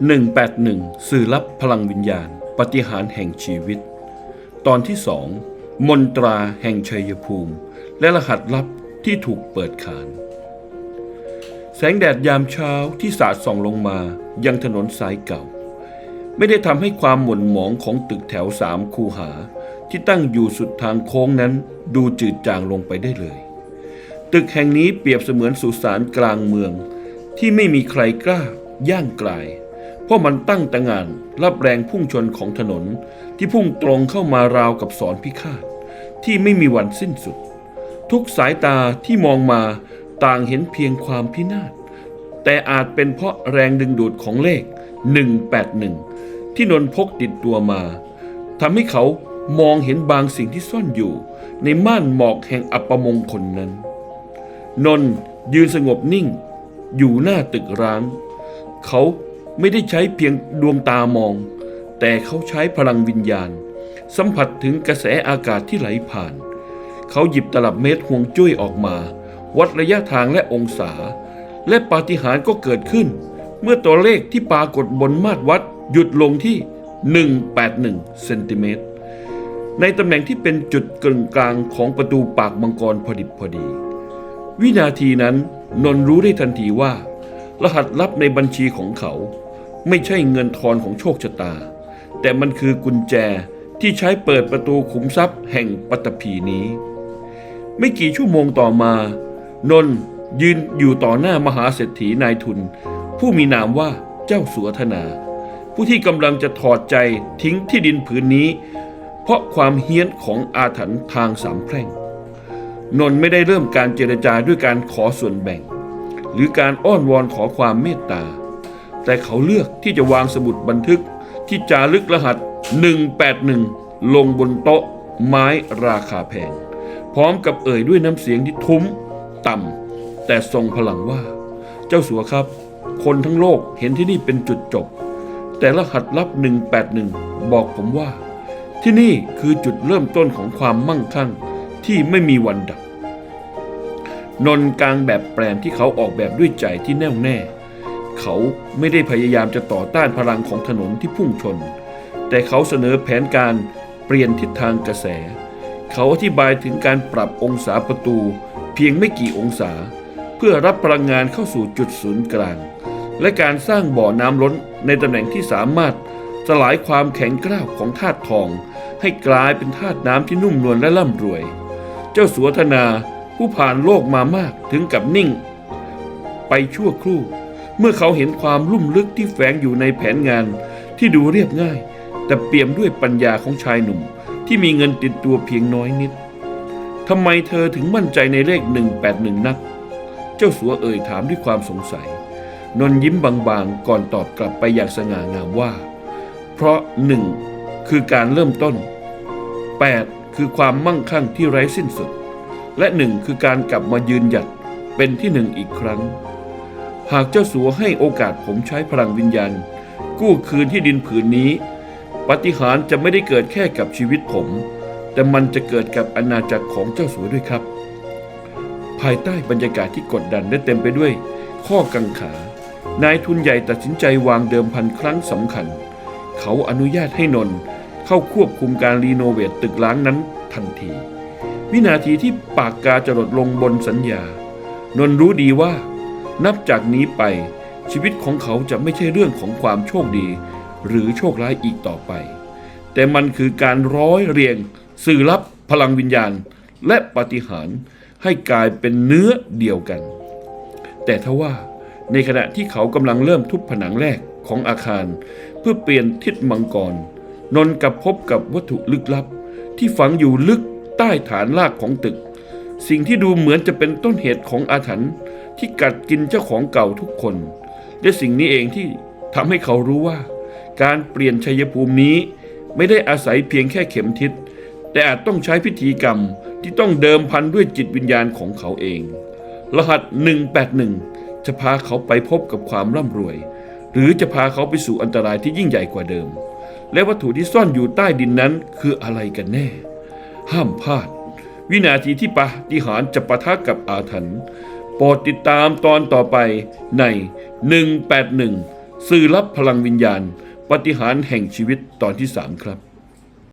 181 สื่อลับพลังวิญญาณ ปฏิหารแห่งชีวิต ตอนที่สองมนตราแห่งชัยภูมิ และรหัสลับที่ถูกเปิดขาน แสงแดดยามเช้าที่สาดส่องลงมายังถนนสายเก่า ไม่ได้ทำให้ความหม่นหมองของตึกแถวสามคูหา ที่ตั้งอยู่สุดทางโค้งนั้นดูจืดจางลงไปได้เลย ตึกแห่งนี้เปรียบเสมือนสุสานกลางเมือง ที่ไม่มีใครกล้าย่างกลาย ราะมันตั้งตะงานรับแรงพุ่งชนของถนนที่พุ่งตรงเข้ามาราวกับสอนพิฆาตที่ไม่มีวันสิ้นสุด ทุกสายตาที่มองมาต่างเห็นเพียงความพินาศแต่อาจเป็นเพราะแรงดึงดูดของเลข 181 ที่นนท์พกติดตัวมาทำให้เขามองเห็นบางสิ่งที่ซ่อนอยู่ ในม่านหมอกแห่งอัปมงคลนั้น นนท์ยืนสงบนิ่ง อยู่หน้าตึกร้าง เขา ไม่ได้ใช้เพียงดวงตามอง แต่เขาใช้พลังวิญญาณ สัมผัสถึงกระแสอากาศที่ไหลผ่าน เขาหยิบตลับเมตรห่วงจุ้ยออกมา วัดระยะทางและองศา และปาฏิหาริย์ก็เกิดขึ้น เมื่อตัวเลขที่ปรากฏบนมาตรวัดหยุดลงที่ 181เซนติเมตรในตำแหน่งที่เป็นจุดกึ่งกลางของประตูปากมังกรพอดิบพอดี วินาทีนั้นนนท์รู้ได้ทันทีว่า รหัสลับในบัญชีของเขา ไม่ใช่เงินทอนของโชคชะตา แต่มันคือกุญแจที่ใช้เปิดประตูขุมทรัพย์แห่งปัตตภีนี้ ไม่กี่ชั่วโมงต่อมา นนยืนอยู่ต่อหน้ามหาเศรษฐีนายทุน ผู้มีนามว่าเจ้าสัวธนา ผู้ที่กำลังจะถอดใจทิ้งที่ดินผืนนี้ เพราะความเฮี้ยนของอาถรรพ์ทางสามแพร่ง นนไม่ได้เริ่มการเจรจาด้วยการขอส่วนแบ่ง หรือการอ้อนวอนขอความเมตตา แต่เขาเลือกที่จะวางสมุดบันทึกที่จารึกรหัส 181 ลงบนโต๊ะไม้ราคาแพง พร้อมกับเอ่ยด้วยน้ำเสียงที่ทุ้ม ต่ำแต่ทรงพลังว่า เจ้าสัวครับ คนทั้งโลกเห็นที่นี่เป็นจุดจบ แต่รหัสลับ 181 บอกผมว่า ที่นี่คือจุดเริ่มต้นของความมั่งคั่งที่ไม่มีวันดับนนกลางแบบแปลนที่เขาออกแบบด้วยใจที่แน่วแน่ เขาไม่ได้พยายามจะต่อต้านพลังของถนนที่พุ่งชน แต่เขาเสนอแผนการเปลี่ยนทิศทางกระแส เขาอธิบายถึงการปรับองศาประตูเพียงไม่กี่องศา เพื่อรับพลังงานเข้าสู่จุดศูนย์กลาง และการสร้างบ่อน้ำล้นในตำแหน่งที่สามารถสลายความแข็งกร้าวของธาตุทอง ให้กลายเป็นธาตุน้ำที่นุ่มนวลและร่ำรวย เจ้าสัวธนาผู้ผ่านโลกมามากถึงกับนิ่ง ไปชั่วครู่ เมื่อเขาเห็นความลุ่มลึกที่แฝงอยู่ในแผนงานที่ดูเรียบง่าย แต่เปี่ยมด้วยปัญญาของชายหนุ่ม ที่มีเงินติดตัวเพียงน้อยนิดทำไมเธอถึงมั่นใจในเลข 181 นัก เจ้าสัวเอ่ยถามด้วยความสงสัย นนยิ้มบางๆ ก่อนตอบกลับไปอย่างสง่างามว่า เพราะหนึ่งคือการเริ่มต้น 8 คือความมั่งคั่งที่ไร้สิ้นสุด และหนึ่งคือการกลับมายืนหยัดเป็นที่หนึ่งอีกครั้ง หากเจ้าสัวให้โอกาสผมใช้พลังวิญญาณ กู้คืนที่ดินผืนนี้ ปฏิหารจะไม่ได้เกิดแค่กับชีวิตผม แต่มันจะเกิดกับอาณาจักรของเจ้าสัวด้วยครับ ภายใต้บรรยากาศที่กดดันและเต็มไปด้วย ข้อกังขานายทุนใหญ่ตัดสินใจวางเดิมพันครั้งสำคัญ เขาอนุญาตให้นนท์เข้าควบคุมการรีโนเวทตึกล้างนั้นทันที วินาทีที่ปากกาจะหลดลงบนสัญญา นนท์รู้ดีว่า นับจากนี้ไปชีวิตของเขาจะไม่ใช่เรื่องของความโชคดี หรือโชคร้ายอีกต่อไป แต่มันคือการร้อยเรียง สื่อลับพลังวิญญาณ และปาฏิหาริย์ให้กลายเป็นเนื้อเดียวกัน แต่ทว่าในขณะที่เขากำลังเริ่มทุบผนังแรกของอาคาร เพื่อเปลี่ยนทิศมังกร นนกับพบกับวัตถุลึกลับ ที่ฝังอยู่ลึกใต้ฐานรากของตึก สิ่งที่ดูเหมือนจะเป็นต้นเหตุของอาถรรพ์ ที่กัดกินเจ้าของเก่าทุกคน และสิ่งนี้เองที่ทำให้เขารู้ว่า การเปลี่ยนชัยภูมินี้ ไม่ได้อาศัยเพียงแค่เข็มทิศ แต่อาจต้องใช้พิธีกรรมที่ต้องเดิมพันด้วยจิตวิญญาณของเขาเอง รหัส 181 จะพาเขาไปพบกับความร่ำรวย หรือจะพาเขาไปสู่อันตรายที่ยิ่งใหญ่กว่าเดิม และวัตถุที่ซ่อนอยู่ใต้ดินนั้นคืออะไรกันแน่ ห้ามพลาด วินาทีที่ปาฏิหารจะปะทะกับอาถรรพ์ ปรดติดตามตอนต่อไปใน 181 สื่อลับพลังวิญญาณ ปฏิหารแห่งชีวิตตอนที่สามครับ